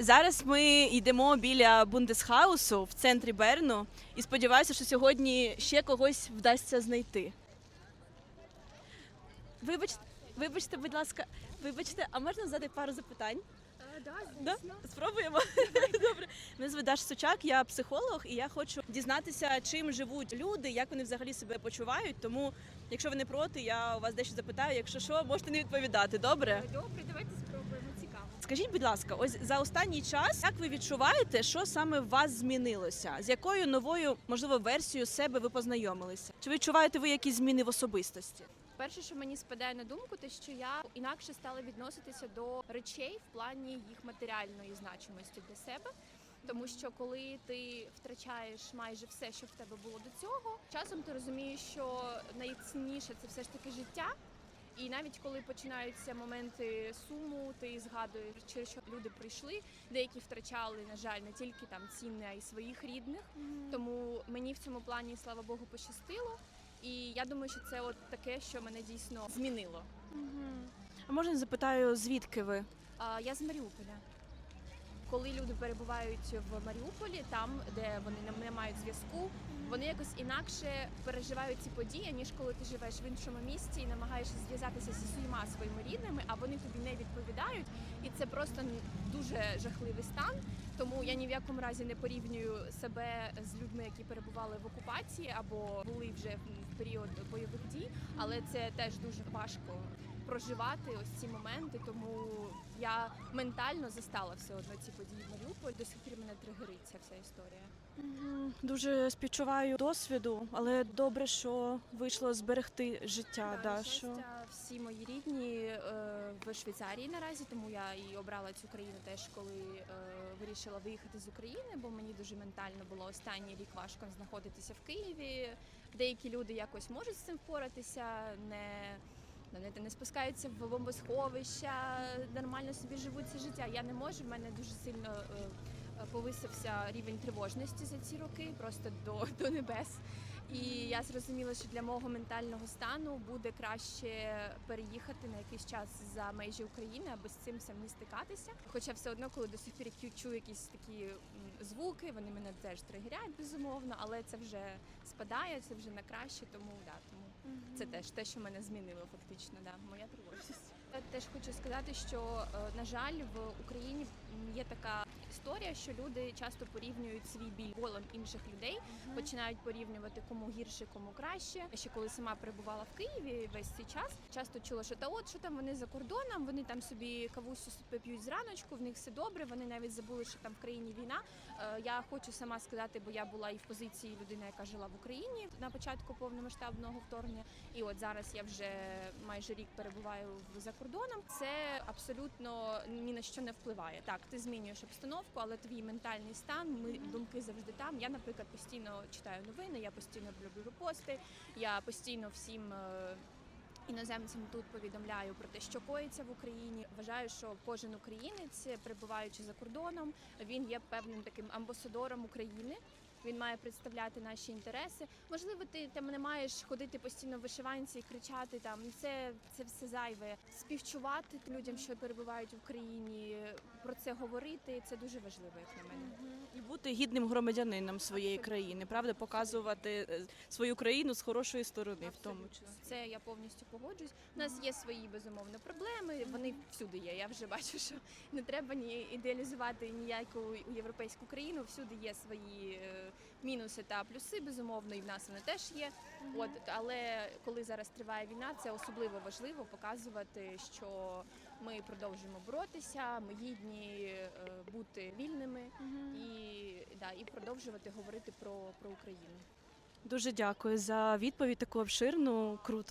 Зараз ми йдемо біля Бундесхаусу в центрі Берну і сподіваюся, що сьогодні ще когось вдасться знайти. Вибачте, вибачте, будь ласка, вибачте, а можна задати пару запитань? Да? Спробуємо. Добре. Мене звуть Даша Сучак, я психолог, і я хочу дізнатися, чим живуть люди, як вони взагалі себе почувають. Тому, якщо ви не проти, я у вас дещо запитаю. Якщо що, можете не відповідати. Добре? Добре, давайте спробуємо. Скажіть, будь ласка, ось за останній час, як ви відчуваєте, що саме в вас змінилося? З якою новою, можливо, версією себе ви познайомилися? Чи відчуваєте ви якісь зміни в особистості? Перше, що мені спадає на думку, те, що я інакше стала відноситися до речей в плані їх матеріальної значимості для себе. Тому що коли ти втрачаєш майже все, що в тебе було до цього, часом ти розумієш, що найцінніше це все ж таки життя. І навіть коли починаються моменти суму, ти згадуєш, через що люди прийшли, деякі втрачали, на жаль, не тільки там цінне, а й своїх рідних. Тому мені в цьому плані, слава Богу, пощастило. І я думаю, що це от таке, що мене дійсно змінило. А можна запитаю, звідки ви? А, я з Маріуполя. Коли люди перебувають в Маріуполі, там, де вони не- мають зв'язку, вони якось інакше переживають ці події, ніж коли ти живеш в іншому місті і намагаєшся зв'язатися зі своїма своїми рідними, а вони тобі не відповідають. І це просто дуже жахливий стан. Тому я ні в якому разі не порівнюю себе з людьми, які перебували в окупації або були вже в період бойових дій, але це теж дуже важко проживати ось ці моменти. Тому я ментально застала все одно ці події в Маріуполі. До сих пір мене тригерить ця вся історія. Дуже співчуваю досвіду, але добре, що вийшло зберегти життя. Так, да, що... всі мої рідні е, в Швейцарії наразі, тому я і обрала цю країну теж, коли е, вирішила виїхати з України, бо мені дуже ментально було останній рік важко знаходитися в Києві. Деякі люди якось можуть з цим впоратися, не. Вони не спускаються в бомбосховища, нормально собі живуть це життя. Я не можу. В мене дуже сильно е, е, повисився рівень тривожності за ці роки, просто до, до небес. І я зрозуміла, що для мого ментального стану буде краще переїхати на якийсь час за межі України, аби з цим всім не стикатися. Хоча все одно, коли до сих пір чую- якісь такі звуки, вони мене теж тригерять, безумовно, але це вже спадає, це вже на краще, тому да, тому це теж те, що мене змінило фактично. Да, моя тривожність. Я теж хочу сказати, що е, на жаль, в Україні є така історія, що люди часто порівнюють свій біль болем інших людей, починають порівнювати кому гірше, кому краще. Я Ще коли сама перебувала в Києві весь цей час, часто чула, що та от що там вони за кордоном, вони там собі кавусю п'ють зраночку, в них все добре. Вони навіть забули, що там в країні війна. Е, Я хочу сама сказати, бо я була і в позиції людини, яка жила в Україні на початку повномасштабного вторгнення. І от зараз я вже майже рік перебуваю за кордоном. Це абсолютно ні на що не впливає. Так, ти змінюєш обстановку, але твій ментальний стан, ми думки завжди там. Я, наприклад, постійно читаю новини, я постійно роблю пости, я постійно всім. е, Іноземцям тут повідомляю про те, що коїться в Україні. Вважаю, що кожен українець, перебуваючи за кордоном, він є певним таким амбасадором України. Він має представляти наші інтереси. Можливо, ти там не маєш ходити постійно в вишиванці і кричати там. Це це все зайве. Співчувати людям, що перебувають в Україні, про це говорити. Це дуже важливо, як на мене. І бути гідним громадянином своєї країни, правда, показувати е, свою країну з хорошої сторони, в тому числі. Це я повністю погоджуюсь. У нас є свої безумовно проблеми. Вони всюди є. Я вже бачу, що не треба ні ідеалізувати ніяку європейську країну. Всюди є свої е, мінуси та плюси. Безумовно, і в нас вони теж є. От але коли зараз триває війна, це особливо важливо показувати, що ми продовжуємо боротися, ми гідні е, бути вільними і да і продовжувати говорити про, про Україну. Дуже дякую за відповідь таку обширну. Круто.